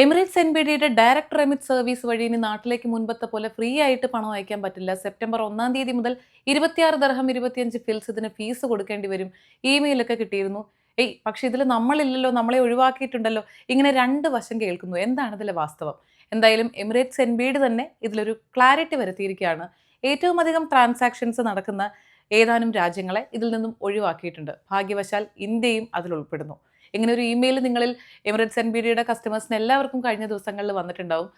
Emirates N B ഡിയുടെ direct remit service വഴി ഇനി നാട്ടിലേക്ക് മുൻപത്തെ പോലെ ഫ്രീ ആയിട്ട് പണം അയക്കാൻ പറ്റില്ല. സെപ്റ്റംബർ ഒന്നാം തീയതി മുതൽ ഇരുപത്തിയാറ് ദർഹം ഇരുപത്തിയഞ്ച് ഫിൽസ് ഇതിന് ഫീസ് കൊടുക്കേണ്ടി വരും. ഇമെയിലൊക്കെ കിട്ടിയിരുന്നു. ഏയ് പക്ഷെ ഇതിൽ നമ്മളില്ലല്ലോ നമ്മളെ ഒഴിവാക്കിയിട്ടുണ്ടല്ലോ. ഇങ്ങനെ രണ്ട് വശം കേൾക്കുന്നു. എന്താണ് ഇതിലെ വാസ്തവം? എന്തായാലും എമിറേറ്റ്സ് എൻ ബി ഡി തന്നെ ഇതിലൊരു ക്ലാരിറ്റി വരുത്തിയിരിക്കുകയാണ്. ഏറ്റവും അധികം ട്രാൻസാക്ഷൻസ് നടക്കുന്ന ഏതാനും രാജ്യങ്ങളെ ഇതിൽ നിന്നും ഒഴിവാക്കിയിട്ടുണ്ട്. ഭാഗ്യവശാൽ ഇന്ത്യയും അതിൽ ഉൾപ്പെടുന്നു. ഇങ്ങനെ ഒരു ഇമെയിൽ നിങ്ങളിൽ എമിറേറ്റ്സ് എൻ ബി ഡിയുടെ കസ്റ്റമേഴ്സിന് എല്ലാവർക്കും കഴിഞ്ഞ ദിവസങ്ങളിൽ വന്നിട്ടുണ്ടാവും.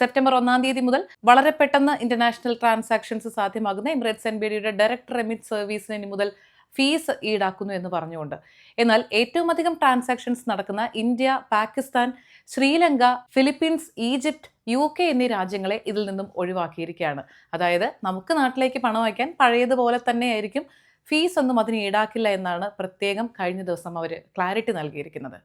സെപ്റ്റംബർ ഒന്നാം തീയതി മുതൽ വളരെ പെട്ടെന്ന് ഇന്റർനാഷണൽ ട്രാൻസാക്ഷൻസ് സാധ്യമാകുന്ന എമിറേറ്റ്സ് എൻ ബി ഡിയുടെ ഡയറക്ട് റെമിറ്റ് സർവീസിന് ഇനി മുതൽ ഫീസ് ഈടാക്കുന്നു എന്ന് പറഞ്ഞുകൊണ്ട്. എന്നാൽ ഏറ്റവും അധികം ട്രാൻസാക്ഷൻസ് നടക്കുന്ന India Pakistan Sri Lanka Philippines Egypt U K എന്നീ രാജ്യങ്ങളെ ഇതിൽ നിന്നും ഒഴിവാക്കിയിരിക്കുകയാണ്. അതായത് നമുക്ക് നാട്ടിലേക്ക് പണം അയക്കാൻ പഴയതുപോലെ തന്നെയായിരിക്കും ഫീസ് ഒന്നും അതിന് ഈടാക്കില്ല എന്നാണ് പ്രത്യേകം കഴിഞ്ഞ ദിവസം അവർ ക്ലാരിറ്റി നൽകിയിരിക്കുന്നത്.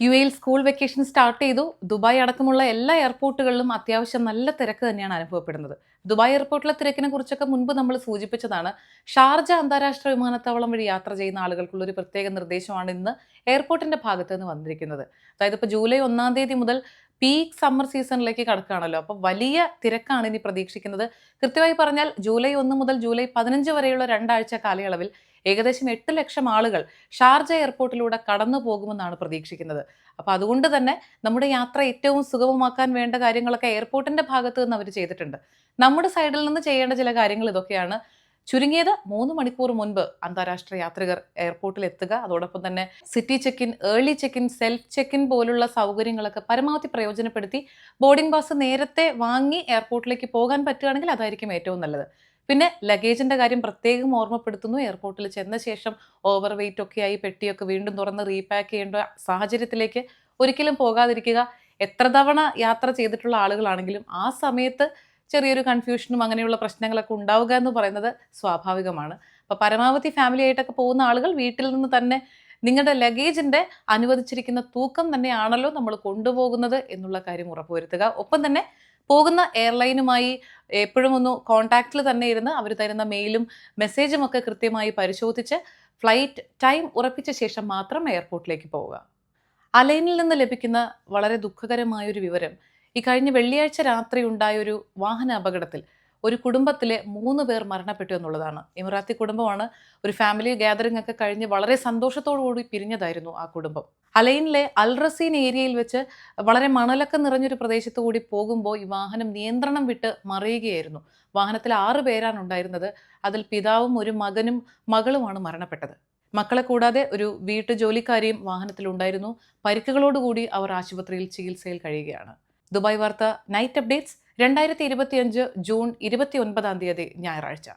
യു എയിൽ സ്കൂൾ വെക്കേഷൻ സ്റ്റാർട്ട് ചെയ്തു. ദുബായ് അടക്കമുള്ള എല്ലാ എയർപോർട്ടുകളിലും അത്യാവശ്യം നല്ല തിരക്ക് തന്നെയാണ് അനുഭവപ്പെടുന്നത്. ദുബായ് എയർപോർട്ടിലെ തിരക്കിനെ കുറിച്ചൊക്കെ മുൻപ് നമ്മൾ സൂചിപ്പിച്ചതാണ്. ഷാർജ അന്താരാഷ്ട്ര വിമാനത്താവളം വഴി യാത്ര ചെയ്യുന്ന ആളുകൾക്കുള്ള ഒരു പ്രത്യേക നിർദ്ദേശമാണ് ഇന്ന് എയർപോർട്ടിന്റെ ഭാഗത്ത് നിന്ന് വന്നിരിക്കുന്നത്. അതായത് ഇപ്പോൾ ജൂലൈ ഒന്നാം തീയതി മുതൽ പീക്ക് സമ്മർ സീസണിലേക്ക് കടക്കുകയാണല്ലോ. അപ്പോൾ വലിയ തിരക്കാണ് ഇനി പ്രതീക്ഷിക്കുന്നത്. കൃത്യമായി പറഞ്ഞാൽ ജൂലൈ ഒന്ന് മുതൽ ജൂലൈ പതിനഞ്ച് വരെയുള്ള രണ്ടാഴ്ച കാലയളവിൽ ഏകദേശം എട്ട് ലക്ഷം ആളുകൾ ഷാർജ എയർപോർട്ടിലൂടെ കടന്നു പോകുമെന്നാണ് പ്രതീക്ഷിക്കുന്നത്. അപ്പോൾ അതുകൊണ്ട് തന്നെ നമ്മുടെ യാത്ര ഏറ്റവും സുഗമമാക്കാൻ വേണ്ട കാര്യങ്ങളൊക്കെ എയർപോർട്ടിന്റെ ഭാഗത്ത് നിന്ന് അവർ ചെയ്തിട്ടുണ്ട്. നമ്മുടെ സൈഡിൽ നിന്ന് ചെയ്യേണ്ട ചില കാര്യങ്ങൾ ഇതൊക്കെയാണ്. ചുരുങ്ങിയത് മൂന്ന് മണിക്കൂർ മുൻപ് അന്താരാഷ്ട്ര യാത്രികർ എയർപോർട്ടിൽ എത്തുക. അതോടൊപ്പം തന്നെ city check in early check in self check in പോലുള്ള സൗകര്യങ്ങളൊക്കെ പരമാവധി പ്രയോജനപ്പെടുത്തി ബോർഡിംഗ് പാസ് നേരത്തെ വാങ്ങി എയർപോർട്ടിലേക്ക് പോകാൻ പറ്റുകയാണെങ്കിൽ അതായിരിക്കും ഏറ്റവും നല്ലത്. പിന്നെ ലഗേജിന്റെ കാര്യം പ്രത്യേകം ഓർമ്മപ്പെടുത്തുന്നു. എയർപോർട്ടിൽ ചെന്ന ശേഷം ഓവർ വെയിറ്റ് ഒക്കെ ആയി പെട്ടിയൊക്കെ വീണ്ടും തുറന്ന് റീപാക്ക് ചെയ്യേണ്ട സാഹചര്യത്തിലേക്ക് ഒരിക്കലും പോകാതിരിക്കുക. എത്ര തവണ യാത്ര ചെയ്തിട്ടുള്ള ആളുകളാണെങ്കിലും ആ സമയത്ത് ചെറിയൊരു കൺഫ്യൂഷനും അങ്ങനെയുള്ള പ്രശ്നങ്ങളൊക്കെ ഉണ്ടാവുക എന്ന് പറയുന്നത് സ്വാഭാവികമാണ്. അപ്പോൾ പരമാവധി ഫാമിലി ആയിട്ടൊക്കെ പോകുന്ന ആളുകൾ വീട്ടിൽ നിന്ന് തന്നെ നിങ്ങളുടെ ലഗേജിന്റെ അനുവദിച്ചിരിക്കുന്ന തൂക്കം തന്നെയാണല്ലോ നമ്മൾ കൊണ്ടുപോകുന്നത് എന്നുള്ള കാര്യം ഉറപ്പുവരുത്തുക. ഒപ്പം തന്നെ പോകുന്ന എയർലൈനുമായി എപ്പോഴും ഒന്ന് കോൺടാക്റ്റിൽ തന്നെ ഇരുന്ന് അവർ തരുന്ന മെയിലും മെസ്സേജും ഒക്കെ കൃത്യമായി പരിശോധിച്ച് ഫ്ലൈറ്റ് ടൈം ഉറപ്പിച്ച ശേഷം മാത്രം എയർപോർട്ടിലേക്ക് പോവുക. അലൈനിൽ നിന്ന് ലഭിക്കുന്ന വളരെ ദുഃഖകരമായൊരു വിവരം ഈ കഴിഞ്ഞ വെള്ളിയാഴ്ച രാത്രി ഉണ്ടായ ഒരു വാഹന അപകടത്തിൽ ഒരു കുടുംബത്തിലെ മൂന്ന് പേർ മരണപ്പെട്ടു എന്നുള്ളതാണ്. ഇമറാത്തി കുടുംബമാണ് ഒരു ഫാമിലി ഗാദറിംഗ് ഒക്കെ കഴിഞ്ഞ് വളരെ കൂടി പിരിഞ്ഞതായിരുന്നു ആ കുടുംബം. അലൈനിലെ അൽറസീൻ ഏരിയയിൽ വെച്ച് വളരെ മണലൊക്കെ നിറഞ്ഞൊരു പ്രദേശത്തു കൂടി പോകുമ്പോൾ ഈ വാഹനം നിയന്ത്രണം വിട്ട് മറിയുകയായിരുന്നു. വാഹനത്തിൽ ആറ് പേരാണ് ഉണ്ടായിരുന്നത്. അതിൽ പിതാവും ഒരു മകനും മകളുമാണ് മരണപ്പെട്ടത്. മക്കളെ കൂടാതെ ഒരു വീട്ടു ജോലിക്കാരിയും വാഹനത്തിലുണ്ടായിരുന്നു. പരിക്കുകളോടുകൂടി അവർ ആശുപത്രിയിൽ ചികിത്സയിൽ കഴിയുകയാണ്. ദുബായ് വാർത്ത നൈറ്റ് അപ്ഡേറ്റ്സ് രണ്ടായിരത്തി ഇരുപത്തിയഞ്ച് ജൂൺ ഇരുപത്തി ഒൻപതാം തീയതി ഞായറാഴ്ച.